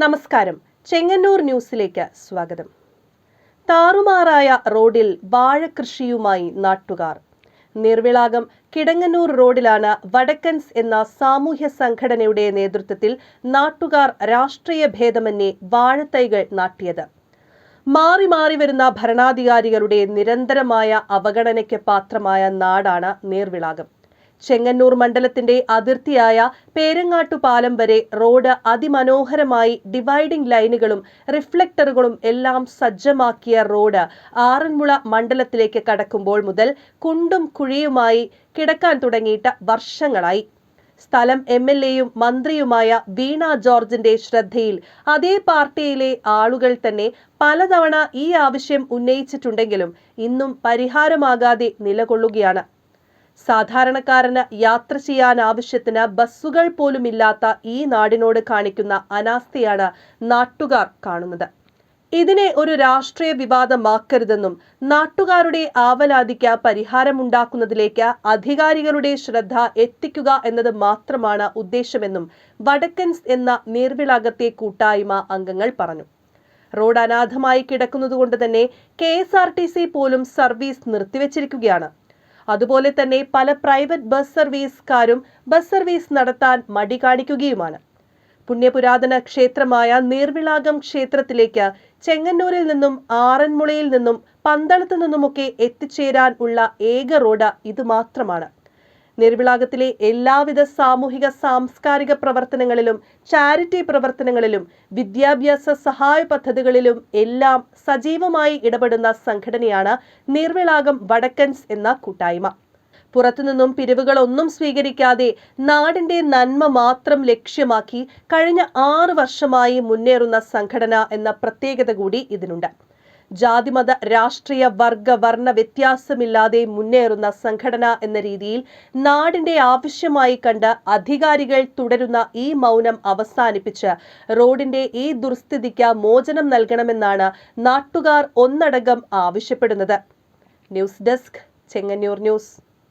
നമസ്കാരം. ചെങ്ങന്നൂർ ന്യൂസിലേക്ക് സ്വാഗതം. താറുമാറായ റോഡിൽ വാഴകൃഷിയുമായി നാട്ടുകാർ. നിർവിളാകം കിടങ്ങന്നൂർ റോഡിലാണ് വടക്കൻസ് എന്ന സാമൂഹ്യ സംഘടനയുടെ നേതൃത്വത്തിൽ നാട്ടുകാർ രാഷ്ട്രീയ ഭേദമന്യേ വാഴത്തൈകൾ നാട്ടിയത്. മാറി മാറി വരുന്ന ഭരണാധികാരികളുടെ നിരന്തരമായ അവഗണനയ്ക്ക് പാത്രമായ നാടാണ് നീർവിളാകം. ചെങ്ങന്നൂർ മണ്ഡലത്തിന്റെ അതിർത്തിയായ പേരങ്ങാട്ടുപാലം വരെ റോഡ് അതിമനോഹരമായി ഡിവൈഡിംഗ് ലൈനുകളും റിഫ്ലക്ടറുകളും എല്ലാം സജ്ജമാക്കിയ റോഡ് ആറന്മുള മണ്ഡലത്തിലേക്ക് കടക്കുമ്പോൾ മുതൽ കുണ്ടും കുഴിയുമായി കിടക്കാൻ തുടങ്ങിയിട്ട് വർഷങ്ങളായി. സ്ഥലം എം എൽ എയും മന്ത്രിയുമായ വീണ ജോർജിന്റെ ശ്രദ്ധയിൽ അതേ പാർട്ടിയിലെ ആളുകൾ തന്നെ പലതവണ ഈ ആവശ്യം ഉന്നയിച്ചിട്ടുണ്ടെങ്കിലും ഇന്നും പരിഹാരമാകാതെ നിലകൊള്ളുകയാണ്. സാധാരണക്കാരന് യാത്ര ചെയ്യാൻ ആവശ്യത്തിന് ബസ്സുകൾ പോലുമില്ലാത്ത ഈ നാടിനോട് കാണിക്കുന്ന അനാസ്ഥയാണ് നാട്ടുകാർ കാണുന്നത്. ഇതിനെ ഒരു രാഷ്ട്രീയ വിവാദമാക്കരുതെന്നും നാട്ടുകാരുടെ ആവലാതിക്ക് പരിഹാരമുണ്ടാക്കുന്നതിലേക്ക് അധികാരികളുടെ ശ്രദ്ധ എത്തിക്കുക എന്നത് മാത്രമാണ് ഉദ്ദേശമെന്നും വടക്കൻസ് എന്ന നീർവിളാകത്തെ കൂട്ടായ്മ അംഗങ്ങൾ പറഞ്ഞു. റോഡ് അനാഥമായി കിടക്കുന്നതുകൊണ്ട് തന്നെ കെ പോലും സർവീസ് നിർത്തിവച്ചിരിക്കുകയാണ്. അതുപോലെ തന്നെ പല പ്രൈവറ്റ് ബസ് സർവീസുകാരും ബസ് സർവീസ് നടത്താൻ മടി കാണിക്കുകയുമാണ്. പുണ്യപുരാതന ക്ഷേത്രമായ നീർവിളാകം ക്ഷേത്രത്തിലേക്ക് ചെങ്ങന്നൂരിൽ നിന്നും ആറന്മുളയിൽ നിന്നും പന്തളത്തു നിന്നുമൊക്കെ എത്തിച്ചേരാൻ ഉള്ള ഏക റോഡ് ഇത് മാത്രമാണ് നിർവിളാകത്തിലെ എല്ലാവിധ സാമൂഹിക സാംസ്കാരിക പ്രവർത്തനങ്ങളിലും ചാരിറ്റി പ്രവർത്തനങ്ങളിലും വിദ്യാഭ്യാസ സഹായ പദ്ധതികളിലും എല്ലാം സജീവമായി ഇടപെടുന്ന സംഘടനയാണ് നിർവിളാകം വടക്കൻസ് എന്ന കൂട്ടായ്മ. പുറത്തുനിന്നും പിരിവുകളൊന്നും സ്വീകരിക്കാതെ നാടിന്റെ നന്മ മാത്രം ലക്ഷ്യമാക്കി കഴിഞ്ഞ ആറ് വർഷമായി മുന്നേറുന്ന സംഘടന എന്ന പ്രത്യേകത കൂടി ഇതിനുണ്ട്. ജാതിമത രാഷ്ട്രീയ വർഗ വർണ വ്യത്യാസമില്ലാതെ മുന്നേറുന്ന സംഘടന എന്ന രീതിയിൽ നാടിന്റെ ആവശ്യമായി കണ്ട് അധികാരികൾ തുടരുന്ന ഈ മൗനം അവസാനിപ്പിച്ച് റോഡിന്റെ ഈ ദുർസ്ഥിതിക്ക് മോചനം നൽകണമെന്നാണ് നാട്ടുകാർ ഒന്നടങ്കം ആവശ്യപ്പെടുന്നത്. News desk Chengannur news.